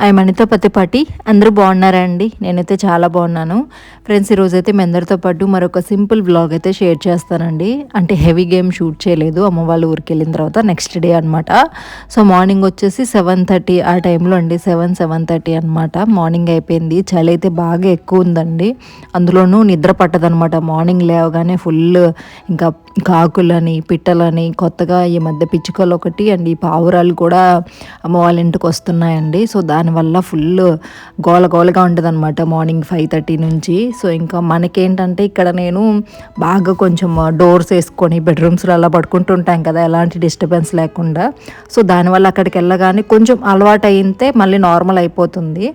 I Anitha Pattipati అందరూ బాగున్నారా అండి? నేనైతే చాలా బాగున్నాను. ఫ్రెండ్స్ ఈరోజు అయితే మీ అందరితో పాటు మరొక సింపుల్ బ్లాగ్ అయితే షేర్ చేస్తానండి. అంటే హెవీ గేమ్ షూట్ చేయలేదు. అమ్మ వాళ్ళ ఊరికి వెళ్ళిన తర్వాత నెక్స్ట్ డే అనమాట సో మార్నింగ్ వచ్చేసి సెవెన్ థర్టీ ఆ టైంలో అండి. సెవెన్ సెవెన్ థర్టీ అనమాట మార్నింగ్ అయిపోయింది. చలి అయితే బాగా ఎక్కువ ఉందండి. అందులోనూ నిద్ర పట్టదనమాట మార్నింగ్ లేవగానే ఫుల్ ఇంకా కాకులని పిట్టలని కొత్తగా ఈ మధ్య పిచ్చుకలు ఒకటి అండ్ ఈ పావురాలు కూడా అమ్మ వాళ్ళ ఇంటికి వస్తున్నాయండి. సో దానివల్ల ఫుల్ గోల గోలగా ఉంటుంది అనమాట మార్నింగ్ ఫైవ్ థర్టీ నుంచి. సో ఇంకా మనకేంటంటే ఇక్కడ నేను బాగా కొంచెం డోర్స్ వేసుకొని బెడ్రూమ్స్లో అలా పడుకుంటుంటాం కదా ఎలాంటి డిస్టర్బెన్స్ లేకుండా. సో దానివల్ల అక్కడికి వెళ్ళగానే కొంచెం అలవాటు అయితే మళ్ళీ నార్మల్ అయిపోతుంది.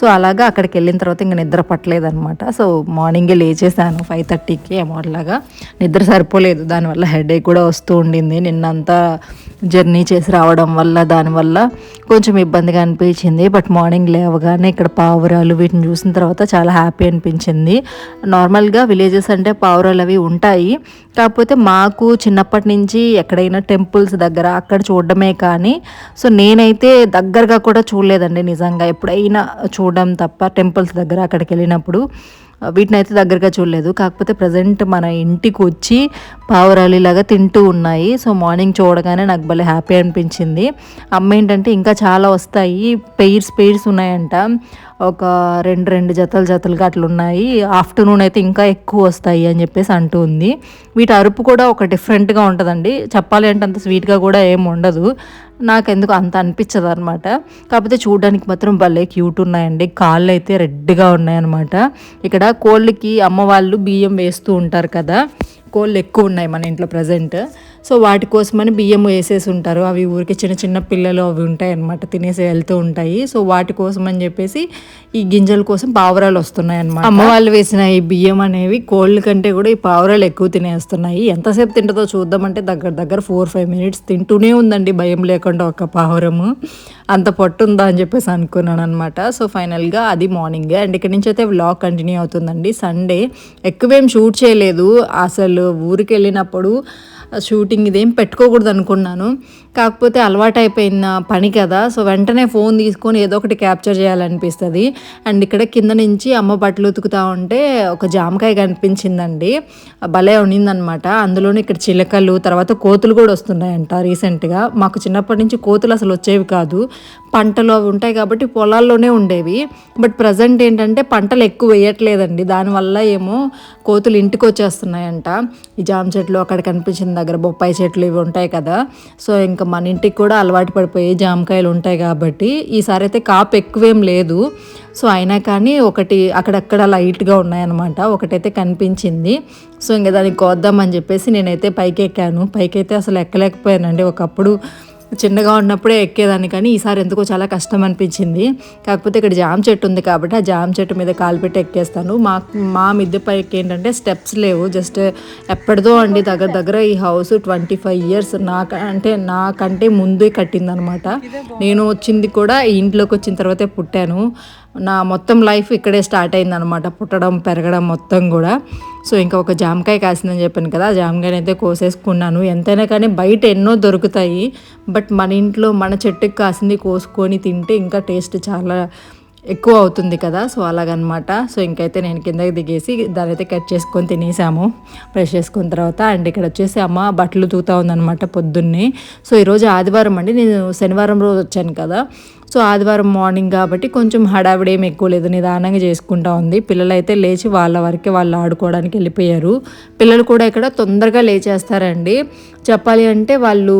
సో అలాగా అక్కడికి వెళ్ళిన తర్వాత ఇంకా నిద్ర పట్టలేదనమాట సో మార్నింగే లేచేసాను ఫైవ్ థర్టీకి అమౌంట్లాగా నిద్ర సరిపోలేదు దానివల్ల హెడేక్ కూడా వస్తూ ఉండింది. నిన్నంతా జర్నీ చేసి రావడం వల్ల దానివల్ల కొంచెం ఇబ్బందిగా అనిపించింది. బట్ మార్నింగ్ లేవగానే ఇక్కడ పావురాలు వీటిని చూసిన తర్వాత చాలా హ్యాపీ అనిపించింది. నార్మల్గా విలేజెస్ అంటే పావురాలు అవి ఉంటాయి. కాకపోతే మాకు చిన్నప్పటి నుంచి ఎక్కడైనా టెంపుల్స్ దగ్గర అక్కడ చూడడమే కానీ సో నేనైతే దగ్గరగా కూడా చూడలేదండి నిజంగా. ఎప్పుడైనా చూడడం తప్ప టెంపుల్స్ దగ్గర అక్కడికి వెళ్ళినప్పుడు. వీటిని అయితే దగ్గరగా చూడలేదు. కాకపోతే ప్రజెంట్ మన ఇంటికి వచ్చి పావురాలు ఇలాగా తింటూ ఉన్నాయి. సో మార్నింగ్ చూడగానే నాకు భలే హ్యాపీ అనిపించింది. అమ్మ ఏంటంటే ఇంకా చాలా వస్తాయి. పెయిర్స్ పెయిర్స్ ఉన్నాయంట. ఒక రెండు రెండు జతలు జతలుగా అట్లా ఉన్నాయి. ఆఫ్టర్నూన్ అయితే ఇంకా ఎక్కువ వస్తాయి అని చెప్పేసి అంటూ ఉంది. వీటి అరుపు కూడా ఒక డిఫరెంట్గా ఉంటుందండి. చెప్పాలి అంటే అంత స్వీట్గా కూడా ఏం ఉండదు. నాకెందుకు అంత అనిపించదు అనమాట కాకపోతే చూడడానికి మాత్రం భలే క్యూట్ ఉన్నాయండి. కాళ్ళు అయితే రెడ్గా ఉన్నాయన్నమాట ఇక్కడ కోళ్ళకి అమ్మ వాళ్ళు బియ్యం వేస్తూ ఉంటారు కదా. కోళ్ళు ఎక్కువ ఉన్నాయి మన ఇంట్లో ప్రజెంట్. సో వాటి కోసమని బియ్యం వేసేసి ఉంటారు. అవి ఊరికి చిన్న చిన్న పిల్లలు అవి ఉంటాయి అనమాట తినేసి వెళ్తూ ఉంటాయి. సో వాటి కోసం అని చెప్పేసి ఈ గింజల కోసం పావురాలు వస్తున్నాయి అనమాట అమ్మ వాళ్ళు వేసిన ఈ బియ్యం అనేవి కోళ్ళ కంటే కూడా ఈ పావురాలు ఎక్కువ తినేస్తున్నాయి. ఎంతసేపు తింటుందో చూద్దామంటే దగ్గర దగ్గర ఫోర్ ఫైవ్ మినిట్స్ తింటూనే ఉందండి భయం లేకుండా ఒక పావురము. అంత పొట్టు ఉందా అని చెప్పేసి అనుకున్నాను అనమాట సో ఫైనల్గా అది మార్నింగ్. అండ్ ఇక్కడ నుంచి అయితే వ్లాగ్ కంటిన్యూ అవుతుందండి. సండే ఎక్కువేం షూట్ చేయలేదు. అసలు ఊరికి వెళ్ళినప్పుడు షూటింగ్ ఇదేం పెట్టుకోకూడదు అనుకున్నాను కాకపోతే అలవాటైపోయిన పని కదా సో వెంటనే ఫోన్ తీసుకొని ఏదో ఒకటి క్యాప్చర్ చేయాలనిపిస్తుంది. అండ్ ఇక్కడ కింద నుంచి అమ్మ బట్టలు ఉతుకుతా ఉంటే ఒక జామకాయ కనిపించిందండి. భలే ఉండిందనమాట అందులోనే ఇక్కడ చిలకలు తర్వాత కోతులు కూడా వస్తున్నాయంట రీసెంట్గా. మాకు చిన్నప్పటి నుంచి కోతులు అసలు వచ్చేవి కాదు. పంటలు అవి ఉంటాయి కాబట్టి పొలాల్లోనే ఉండేవి. బట్ ప్రజెంట్ ఏంటంటే పంటలు ఎక్కువ వేయట్లేదండి. దానివల్ల ఏమో కోతులు ఇంటికి వచ్చేస్తున్నాయంట. ఈ జామ చెట్లు అక్కడ కనిపించిన దగ్గర బొప్పాయి చెట్లు ఇవి ఉంటాయి కదా. సో ఇంకా మన ఇంటికి కూడా అలవాటు పడిపోయే జామకాయలు ఉంటాయి కాబట్టి ఈసారి అయితే కాపు ఎక్కువేం లేదు. సో అయినా కానీ ఒకటి అక్కడక్కడ లైట్గా ఉన్నాయన్నమాట. ఒకటైతే కనిపించింది. సో ఇంకా దానికి కోద్దామని చెప్పేసి నేనైతే పైకి ఎక్కాను పైకి అయితే అసలు ఎక్కలేకపోయానండి. ఒకప్పుడు చిన్నగా ఉన్నప్పుడే ఎక్కేదాన్ని కానీ ఈసారి ఎందుకో చాలా కష్టం అనిపించింది. కాకపోతే ఇక్కడ జామ చెట్టు ఉంది కాబట్టి ఆ జామ చెట్టు మీద కాలు పెట్టి ఎక్కేస్తాను. మా మా మిద్దె పైకి ఏంటంటే స్టెప్స్ లేవు. జస్ట్ ఎప్పటిదో అండి దగ్గర దగ్గర ఈ హౌస్ ట్వంటీ ఫైవ్ ఇయర్స్ నాక అంటే నాకంటే ముందే కట్టిందనమాట. నేను వచ్చింది కూడా ఈ ఇంట్లోకి వచ్చిన తర్వాతే పుట్టాను. నా మొత్తం లైఫ్ ఇక్కడే స్టార్ట్ అయిందనమాట పుట్టడం పెరగడం మొత్తం కూడా. సో ఇంకా ఒక జామకాయ కాసిందని చెప్పాను కదా ఆ జామకాయని అయితే కోసేసుకున్నాను. ఎంతైనా కానీ బయట ఎన్నో దొరుకుతాయి. బట్ మన ఇంట్లో మన చెట్టుకి కాసింది కోసుకొని తింటే ఇంకా టేస్ట్ చాలా ఎక్కువ అవుతుంది కదా. సో అలాగనమాట. సో ఇంకైతే నేను కిందకి దిగేసి దాని అయితే కట్ చేసుకొని తినేసాము. బ్రష్ చేసుకున్న తర్వాత అండ్ ఇక్కడ వచ్చేసి అమ్మ బట్టలు తూతా ఉందనమాట పొద్దున్నే. సో ఈరోజు ఆదివారం అండి. నేను శనివారం రోజు వచ్చాను కదా. సో ఆదివారం మార్నింగ్ కాబట్టి కొంచెం హడావిడి ఏమి ఎక్కువ లేదు. నిదానంగా చేసుకుంటా ఉంది. పిల్లలు అయితే లేచి వాళ్ళ వరకే వాళ్ళు ఆడుకోవడానికి వెళ్ళిపోయారు. పిల్లలు కూడా ఇక్కడ తొందరగా లేచేస్తారండి. చెప్పాలి అంటే వాళ్ళు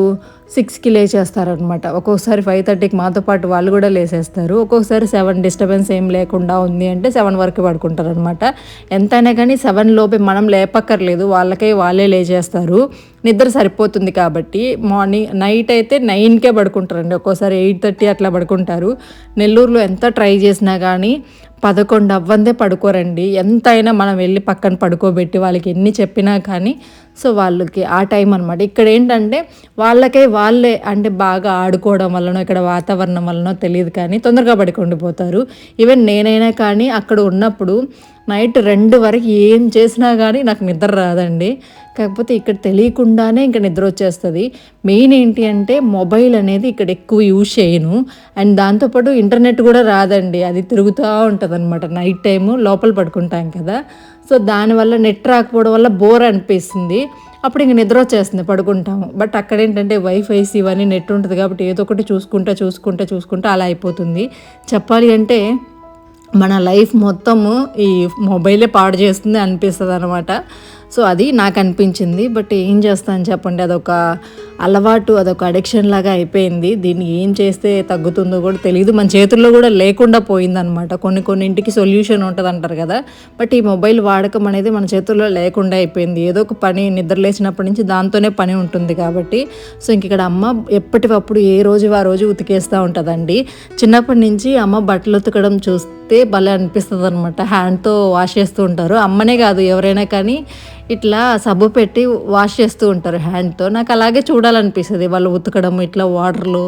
సిక్స్కి లేచేస్తారనమాట ఒక్కొక్కసారి ఫైవ్ థర్టీకి మాతో పాటు వాళ్ళు కూడా లేసేస్తారు. ఒక్కొక్కసారి సెవెన్ డిస్టర్బెన్స్ ఏం లేకుండా ఉంది అంటే సెవెన్ వరకు పడుకుంటారు అనమాట ఎంతైనా కానీ సెవెన్ లోపే మనం లేపక్కర్లేదు. వాళ్ళకే వాళ్ళే లేచేస్తారు. నిద్ర సరిపోతుంది కాబట్టి మార్నింగ్ నైట్ అయితే నైన్కే పడుకుంటారండి. ఒక్కోసారి ఎయిట్ థర్టీ అట్లా పడుకుంటారు. నెల్లూరులో ఎంత ట్రై చేసినా కానీ పదకొండు అవ్వందే పడుకోరండి. ఎంతైనా మనం వెళ్ళి పక్కన పడుకోబెట్టి వాళ్ళకి ఎన్ని చెప్పినా కానీ సో వాళ్ళకి ఆ టైం అనమాట ఇక్కడ ఏంటంటే వాళ్ళకే వాళ్ళే అంటే బాగా ఆడుకోవడం వల్లనో ఇక్కడ వాతావరణం వల్లనో తెలియదు కానీ తొందరగా పడుకుండిపోతారు ఈవెన్ నేనైనా కానీ అక్కడ ఉన్నప్పుడు నైట్ రెండు వరకు ఏం చేసినా కానీ నాకు నిద్ర రాదండి. కాకపోతే ఇక్కడ తెలియకుండానే ఇంకా నిద్ర వచ్చేస్తుంది. మెయిన్ ఏంటి అంటే మొబైల్ అనేది ఇక్కడ ఎక్కువ యూజ్ చేయను. అండ్ దాంతోపాటు ఇంటర్నెట్ కూడా రాదండి. అది తిరుగుతూ ఉంటుంది అనమాట నైట్ టైము లోపల పడుకుంటాం కదా. సో దానివల్ల నెట్ రాకపోవడం వల్ల బోర్ అనిపిస్తుంది. అప్పుడు ఇంక నిద్ర వచ్చేస్తుంది పడుకుంటాము. బట్ అక్కడ ఏంటంటే వైఫైస్ ఇవన్నీ నెట్ ఉంటుంది కాబట్టి ఏదో ఒకటి చూసుకుంటా చూసుకుంటా చూసుకుంటా అలా అయిపోతుంది. చెప్పాలి అంటే మన లైఫ్ మొత్తము ఈ మొబైలే పాడు చేస్తుంది అనిపిస్తుంది అనమాట సో అది నాకు అనిపించింది. బట్ ఏం చేస్తాను చెప్పండి అదొక అలవాటు అదొక అడిక్షన్ లాగా అయిపోయింది. దీన్ని ఏం చేస్తే తగ్గుతుందో కూడా తెలియదు మన చేతుల్లో కూడా లేకుండా పోయిందనమాట. కొన్ని కొన్ని ఇంటికి సొల్యూషన్ ఉంటుంది అంటారు కదా. బట్ ఈ మొబైల్ వాడకం అనేది మన చేతుల్లో లేకుండా అయిపోయింది. ఏదో ఒక పని నిద్ర లేచినప్పటి నుంచి దాంతోనే పని ఉంటుంది కాబట్టి. సో ఇంక ఇక్కడ అమ్మ ఎప్పటికప్పుడు ఏ రోజు ఆ రోజు ఉతికేస్తూ ఉంటుందండి. చిన్నప్పటి నుంచి అమ్మ బట్టలు ఉతకడం చూస్తే భలే అనిపిస్తుంది అనమాట హ్యాండ్తో వాష్ చేస్తూ ఉంటారు. అమ్మనే కాదు ఎవరైనా కానీ ఇట్లా సబ్బు పెట్టి వాష్ చేస్తూ ఉంటారు హ్యాండ్తో. నాకు అలాగే చూడాలనిపిస్తుంది వాళ్ళు ఉతకడం ఇట్లా వాటర్లు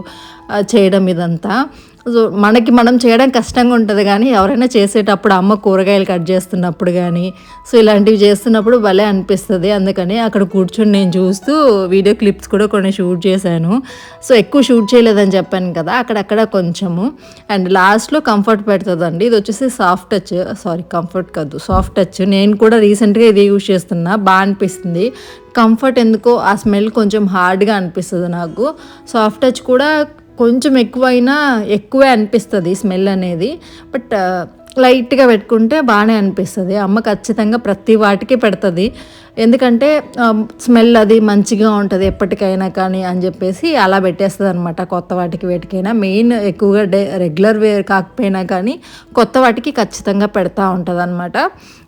చేయడం ఇదంతా. సో మనకి మనం చేయడం కష్టంగా ఉంటుంది కానీ ఎవరైనా చేసేటప్పుడు అమ్మ కూరగాయలు కట్ చేస్తున్నప్పుడు కానీ సో ఇలాంటివి చేస్తున్నప్పుడు భలే అనిపిస్తుంది. అందుకని అక్కడ కూర్చొని నేను చూస్తూ వీడియో క్లిప్స్ కూడా కొన్ని షూట్ చేశాను. సో ఎక్కువ షూట్ చేయలేదని చెప్పాను కదా అక్కడక్కడ కొంచెము. అండ్ లాస్ట్లో కంఫర్ట్ పెడుతుందండి. ఇది వచ్చేసి సాఫ్ట్ టచ్ సారీ కంఫర్ట్ కాదు సాఫ్ట్ టచ్. నేను కూడా రీసెంట్గా ఇది యూజ్ చేస్తున్నా బాగా అనిపిస్తుంది. కంఫర్ట్ ఎందుకో ఆ స్మెల్ కొంచెం హార్డ్గా అనిపిస్తుంది నాకు. సాఫ్ట్ టచ్ కూడా కొంచెం ఎక్కువైనా ఎక్కువే అనిపిస్తుంది స్మెల్ అనేది. బట్ లైట్గా uh, పెట్టుకుంటే బాగానే అనిపిస్తుంది. అమ్మ ఖచ్చితంగా ప్రతి వాటికి పెడుతుంది. ఎందుకంటే స్మెల్ అది మంచిగా ఉంటుంది ఎప్పటికైనా కానీ అని చెప్పేసి అలా పెట్టేస్తుంది అనమాట కొత్త వాటికి వేటికైనా. మెయిన్ ఎక్కువగా డే రెగ్యులర్ వేర్ కాకపోయినా కానీ కొత్త వాటికి ఖచ్చితంగా పెడతా ఉంటుంది అనమాట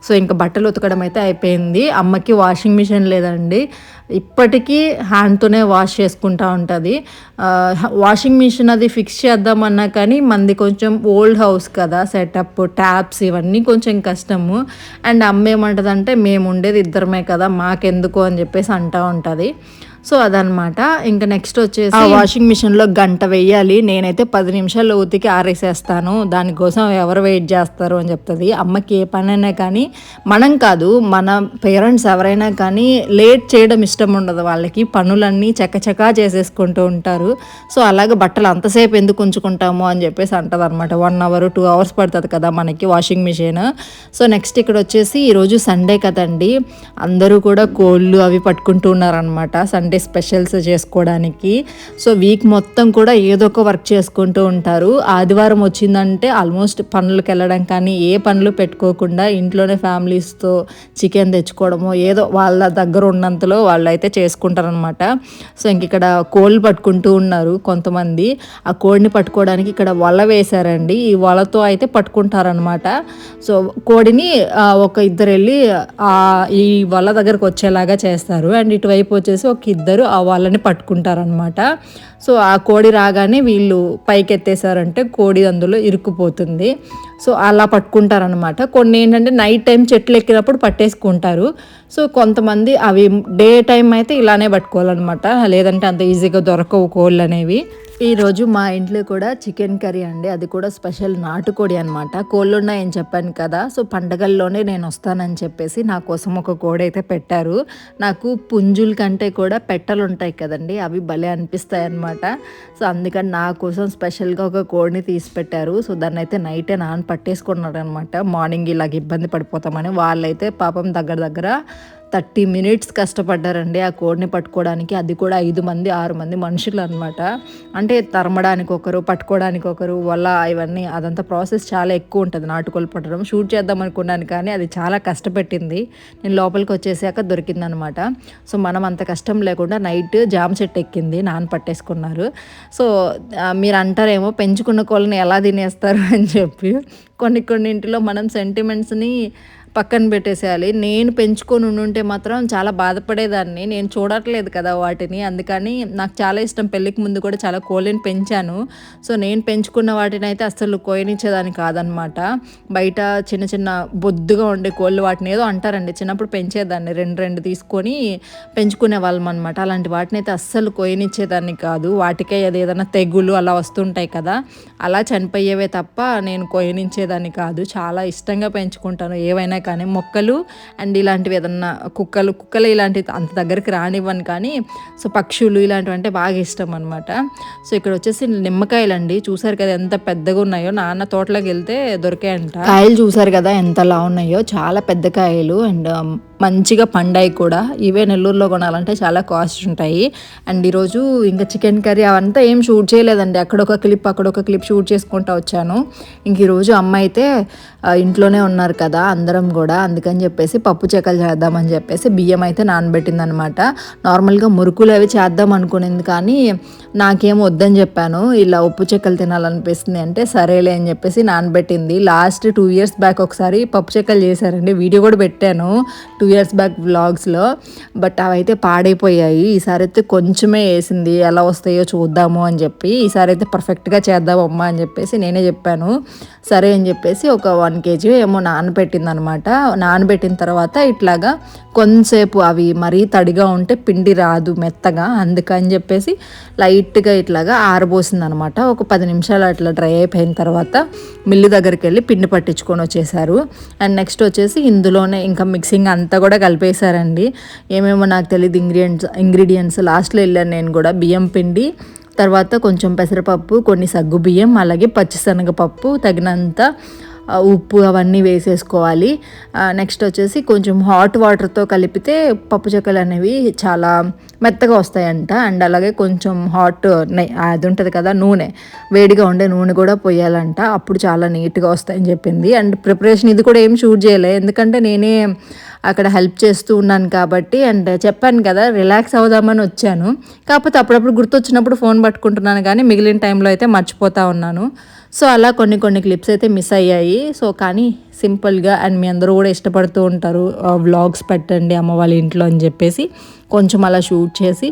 సో ఇంకా బట్టలు ఉతకడం అయితే అయిపోయింది. అమ్మకి వాషింగ్ మిషన్ లేదండి. ఇప్పటికీ హ్యాండ్తోనే వాష్ చేసుకుంటా ఉంటుంది. వాషింగ్ మిషన్ అది ఫిక్స్ చేద్దామన్నా కానీ మంది కొంచెం ఓల్డ్ హౌస్ కదా సెటప్ ట్యాప్స్ ఇవన్నీ కొంచెం కష్టము. అండ్ అమ్మ ఏమంటుందంటే మేము ఉండేది ఇద్దరమే కదా మాకెందుకు అని చెప్పేసి అంటూ ఉంటుంది. సో అదనమాట ఇంకా నెక్స్ట్ వచ్చేసి వాషింగ్ మిషన్లో గంట వేయాలి. నేనైతే పది నిమిషాల్లో ఉతికి ఆరేసేస్తాను. దానికోసం ఎవరు వెయిట్ చేస్తారు అని చెప్తుంది. అమ్మకి ఏ పనైనా కానీ మనం కాదు మన పేరెంట్స్ ఎవరైనా కానీ లేట్ చేయడం ఇష్టం ఉండదు వాళ్ళకి. పనులన్నీ చకచకా చేసేసుకుంటూ ఉంటారు. సో అలాగే బట్టలు అంతసేపు ఎందుకు ఉంచుకుంటాము అని చెప్పేసి అంటది అనమాట వన్ అవర్ టూ అవర్స్ పడుతుంది కదా మనకి వాషింగ్ మిషన్ సో నెక్స్ట్ ఇక్కడ వచ్చేసి ఈరోజు సండే కదండి. అందరూ కూడా కోళ్ళు అవి పట్టుకుంటూ ఉన్నారనమాట సండే సండే స్పెషల్స్ చేసుకోవడానికి. సో వీక్ మొత్తం కూడా ఏదో ఒక వర్క్ చేసుకుంటూ ఉంటారు. ఆదివారం వచ్చిందంటే ఆల్మోస్ట్ పనులకు వెళ్ళడం కానీ ఏ పనులు పెట్టుకోకుండా ఇంట్లోనే ఫ్యామిలీస్తో చికెన్ తెచ్చుకోవడము ఏదో వాళ్ళ దగ్గర ఉన్నంతలో వాళ్ళు అయితే చేసుకుంటారనమాట సో ఇంక ఇక్కడ కోళ్ళు పట్టుకుంటూ ఉన్నారు కొంతమంది. ఆ కోడిని పట్టుకోవడానికి ఇక్కడ వల వేశారండి. ఈ వలతో అయితే పట్టుకుంటారనమాట సో కోడిని ఒక ఇద్దరు వెళ్ళి ఈ వల దగ్గరకు వచ్చేలాగా చేస్తారు. అండ్ ఇటువైపు వచ్చేసి ఒక ఇద్దరు ఆ వాళ్ళని పట్టుకుంటారనమాట సో ఆ కోడి రాగానే వీళ్ళు పైకెత్తేసారంటే కోడి అందులో ఇరుక్కుపోతుంది. సో అలా పట్టుకుంటారనమాట కొన్ని ఏంటంటే నైట్ టైం చెట్లు ఎక్కినప్పుడు పట్టేసుకుంటారు. సో కొంతమంది అవి డే టైం అయితే ఇలానే పట్టుకోవాలన్నమాట. లేదంటే అంత ఈజీగా దొరకవు కోళ్ళు అనేవి ఈరోజు మా ఇంట్లో కూడా చికెన్ కర్రీ అండి. అది కూడా స్పెషల్ నాటుకోడి అనమాట కోళ్ళు ఉన్నాయని చెప్పాను కదా. సో పండగల్లోనే నేను వస్తానని చెప్పేసి నా కోసం ఒక కోడి అయితే పెట్టారు. నాకు పుంజుల కంటే కూడా పెట్టలు ఉంటాయి కదండి. అవి భలే అనిపిస్తాయి అనమాట సో అందుకని నా కోసం స్పెషల్గా ఒక కోడిని తీసి పెట్టారు సో దాన్ని అయితే నైటే నాన్న పట్టేసుకున్నాడు అనమాట మార్నింగ్ ఇలాగ ఇబ్బంది పడిపోతామని. వాళ్ళైతే పాపం దగ్గర దగ్గర థర్టీ మినిట్స్ కష్టపడ్డారండి ఆ కోడిని పట్టుకోవడానికి. అది కూడా ఐదు మంది ఆరు మంది మనుషులు అనమాట అంటే తరమడానికి ఒకరు పట్టుకోవడానికి ఒకరు వల్ల ఇవన్నీ అదంతా ప్రాసెస్ చాలా ఎక్కువ ఉంటుంది. నాటుకోలు పట్టడం షూట్ చేద్దాం అనుకున్నాను కానీ అది చాలా కష్టపెట్టింది. నేను లోపలికి వచ్చేసాక దొరికిందనమాట. సో మనం అంత కష్టం లేకుండా నైట్ జామ చెట్టు ఎక్కింది నాన్న పట్టేసుకున్నారు. సో మీరు అంటారేమో పెంచుకున్న కోళ్ళని ఎలా తినేస్తారు అని చెప్పి. కొన్ని కొన్నింటిలో మనం సెంటిమెంట్స్ని పక్కన పెట్టేసేయాలి. నేను పెంచుకొని ఉండుంటే మాత్రం చాలా బాధపడేదాన్ని. నేను చూడట్లేదు కదా వాటిని. అందుకని నాకు చాలా ఇష్టం. పెళ్ళికి ముందు కూడా చాలా కోళ్ళని పెంచాను. సో నేను పెంచుకున్న వాటిని అయితే అస్సలు కోయనిచ్చేదాన్ని కాదనమాట. బయట చిన్న చిన్న బొద్దుగా ఉండే కోళ్ళు వాటిని ఏదో అంటారండి. చిన్నప్పుడు పెంచేదాన్ని. రెండు రెండు తీసుకొని పెంచుకునే వాళ్ళం అనమాట అలాంటి వాటిని అయితే అస్సలు కోయనిచ్చేదాన్ని కాదు. వాటికే అది ఏదైనా తెగులు అలా వస్తుంటాయి కదా. అలా చనిపోయేవే తప్ప నేను కోయనించేదాన్ని కాదు. చాలా ఇష్టంగా పెంచుకుంటాను. ఏవైనా ఉన్నాయి కానీ మొక్కలు అండ్ ఇలాంటివి ఏదన్నా కుక్కలు కుక్కలు ఇలాంటివి అంత దగ్గరికి రానివ్వను కానీ సో పక్షులు ఇలాంటివి అంటే బాగా ఇష్టం అనమాట సో ఇక్కడ వచ్చేసి నిమ్మకాయలు అండి చూసారు కదా ఎంత పెద్దగా ఉన్నాయో. నాన్న తోటలోకి వెళ్తే దొరికాయంట. కాయలు చూసారు కదా ఎంతలా ఉన్నాయో. చాలా పెద్ద కాయలు అండ్ మంచిగా పండాయి కూడా. ఇవే నెల్లూరులో కొనాలంటే చాలా కాస్ట్ ఉంటాయి. అండ్ ఈరోజు ఇంకా చికెన్ కర్రీ అవంతా ఏం షూట్ చేయలేదండి. అక్కడొక క్లిప్ అక్కడొక క్లిప్ షూట్ చేసుకుంటూ వచ్చాను. ఇంక ఈరోజు అమ్మ అయితే ఇంట్లోనే ఉన్నారు కదా అందరం కూడా. అందుకని చెప్పేసి పప్పు చెక్కలు చేద్దామని చెప్పేసి బియ్యం అయితే నానబెట్టింది అనమాట నార్మల్గా మురుకులు అవి చేద్దాం అనుకునేది కానీ నాకేం వద్దని చెప్పాను. ఇలా ఉప్పు చెక్కలు తినాలనిపిస్తుంది అంటే సరేలే అని చెప్పేసి నానబెట్టింది. లాస్ట్ టూ ఇయర్స్ బ్యాక్ ఒకసారి పప్పు చెక్కలు చేశారండి. వీడియో కూడా పెట్టాను. టూ ఇయర్స్ బ్యాక్ వ్లాగ్స్లో బట్ అవైతే పాడైపోయాయి. ఈసారి అయితే కొంచెమే వేసింది. ఎలా వస్తాయో చూద్దాము అని చెప్పి ఈసారి అయితే పర్ఫెక్ట్గా చేద్దాం అమ్మా అని చెప్పేసి నేనే చెప్పాను. సరే అని చెప్పేసి ఒక వన్ కేజీ ఏమో నానబెట్టింది అనమాట నానబెట్టిన తర్వాత ఇట్లాగా కొంతసేపు అవి మరీ తడిగా ఉంటే పిండి రాదు మెత్తగా అందుకని చెప్పేసి లైట్గా ఇట్లాగా ఆరబోసింది అనమాట ఒక పది నిమిషాలు అట్లా డ్రై అయిపోయిన తర్వాత మిల్లు దగ్గరికి వెళ్ళి పిండి పట్టించుకొని వచ్చేసారు. అండ్ నెక్స్ట్ వచ్చేసి ఇందులోనే ఇంకా మిక్సింగ్ అంతా కూడా కలిపేశారండి. ఏమేమో నాకు తెలియదు ఇంగ్రీడియంట్స్ ఇంగ్రీడియంట్స్ లాస్ట్లో వెళ్ళాను నేను కూడా. బియ్యం పిండి తర్వాత కొంచెం పెసరపప్పు కొన్ని సగ్గు బియ్యం అలాగే పచ్చిశనగపప్పు తగినంత ఉప్పు అవన్నీ వేసేసుకోవాలి. నెక్స్ట్ వచ్చేసి కొంచెం హాట్ వాటర్తో కలిపితే పప్పు చెక్కలు అనేవి చాలా మెత్తగా వస్తాయంట. అండ్ అలాగే కొంచెం హాట్ అది ఉంటుంది కదా నూనె. వేడిగా ఉండే నూనె కూడా పోయాలంట. అప్పుడు చాలా నీట్గా వస్తాయని చెప్పింది. అండ్ ప్రిపరేషన్ ఇది కూడా ఏం షూట్ చేయలే. ఎందుకంటే నేనే అక్కడ హెల్ప్ చేస్తూ ఉన్నాను కాబట్టి అండ్ చెప్పాను కదా రిలాక్స్ అవుదామని వచ్చాను. కాకపోతే అప్పుడప్పుడు గుర్తొచ్చినప్పుడు ఫోన్ పట్టుకుంటున్నాను కానీ మిగిలిన టైంలో అయితే మర్చిపోతూ ఉన్నాను. సో అలా కొన్ని కొన్ని క్లిప్స్ అయితే మిస్ అయ్యాయి. సో కానీ సింపుల్గా అండ్ మీ అందరూ కూడా ఇష్టపడుతూ ఉంటారు వ్లాగ్స్ పెట్టండి అమ్మ వాళ్ళ ఇంట్లో అని చెప్పేసి కొంచెం అలా షూట్ చేసి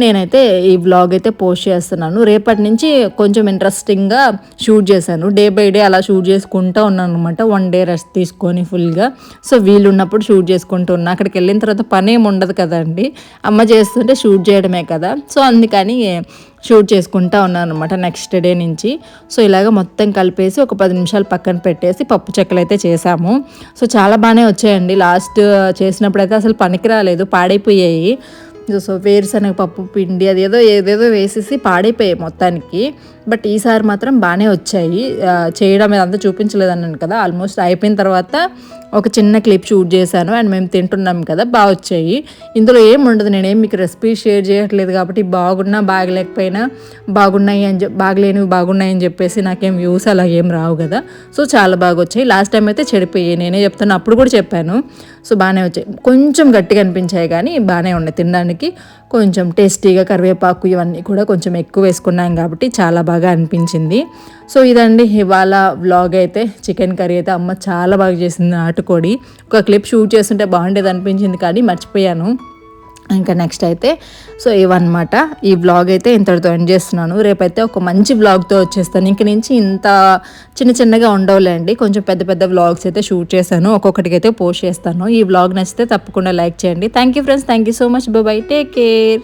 నేనైతే ఈ వ్లాగ్ అయితే పోస్ట్ చేస్తున్నాను. రేపటి నుంచి కొంచెం ఇంట్రెస్టింగ్గా షూట్ చేశాను. డే బై డే అలా షూట్ చేసుకుంటూ ఉన్నాను అనమాట వన్ డే రెస్ట్ తీసుకొని ఫుల్గా సో వీలున్నప్పుడు షూట్ చేసుకుంటూ ఉన్నా. అక్కడికి వెళ్ళిన తర్వాత పని ఏమి ఉండదు కదండి. అమ్మ చేస్తుంటే షూట్ చేయడమే కదా. సో అందుకని షూట్ చేసుకుంటా ఉన్నాను అనమాట నెక్స్ట్ డే నుంచి. సో ఇలాగ మొత్తం కలిపేసి ఒక పది నిమిషాలు పక్కన పెట్టేసి పప్పు చెక్కలు అయితే చేసాము. సో చాలా బాగానే వచ్చాయండి. లాస్ట్ చేసినప్పుడు అయితే అసలు పనికి రాలేదు పాడైపోయాయి. సో వేరుశనగ పప్పు పిండి అది ఏదో ఏదేదో వేసేసి పాడైపోయాయి మొత్తానికి. బట్ ఈసారి మాత్రం బాగానే వచ్చాయి. చేయడం అంతా చూపించలేదన్నాను కదా ఆల్మోస్ట్ అయిపోయిన తర్వాత ఒక చిన్న క్లిప్ షూట్ చేశాను అండ్ మేము తింటున్నాం కదా బాగా వచ్చాయి. ఇందులో ఏం ఉండదు నేనేం మీకు రెసిపీ షేర్ చేయట్లేదు కాబట్టి బాగున్నా బాగలేకపోయినా బాగున్నాయి అని చెప్పి బాగలేనివి బాగున్నాయి అని చెప్పేసి నాకేం వ్యూస్ అలా ఏం రావు కదా. సో చాలా బాగా వచ్చాయి. లాస్ట్ టైం అయితే చెడిపోయాయి. నేనే చెప్తాను అప్పుడు కూడా చెప్పాను. సో బాగానే వచ్చాయి. కొంచెం గట్టిగా అనిపించాయి కానీ బాగానే ఉన్నాయి తినడానికి. కొంచెం టేస్టీగా కరివేపాకు ఇవన్నీ కూడా కొంచెం ఎక్కువ వేసుకున్నాం కాబట్టి చాలా బాగా అనిపించింది. సో ఇదండి ఇవాళ వ్లాగ్ అయితే చికెన్ కర్రీ అయితే అమ్మ చాలా బాగా చేసింది నాటుకోడి ఒక క్లిప్ షూట్ చేస్తుంటే బాగుండేది అనిపించింది కానీ మర్చిపోయాను. ఇంకా నెక్స్ట్ అయితే సో ఇవన్నమాట. ఈ వ్లాగ్ అయితే ఇంతటితో ఎండ్ చేస్తున్నాను. రేపైతే ఒక మంచి వ్లాగ్తో వచ్చేస్తాను. ఇంక నుంచి ఇంత చిన్న చిన్నగా ఉండవులేండి. కొంచెం పెద్ద పెద్ద వ్లాగ్స్ అయితే షూట్ చేశాను. ఒక్కొక్కటికి అయితే పోస్ట్ చేస్తాను. ఈ బ్లాగ్ నచ్చితే తప్పకుండా లైక్ చేయండి. Thank you friends thank you so much bye take care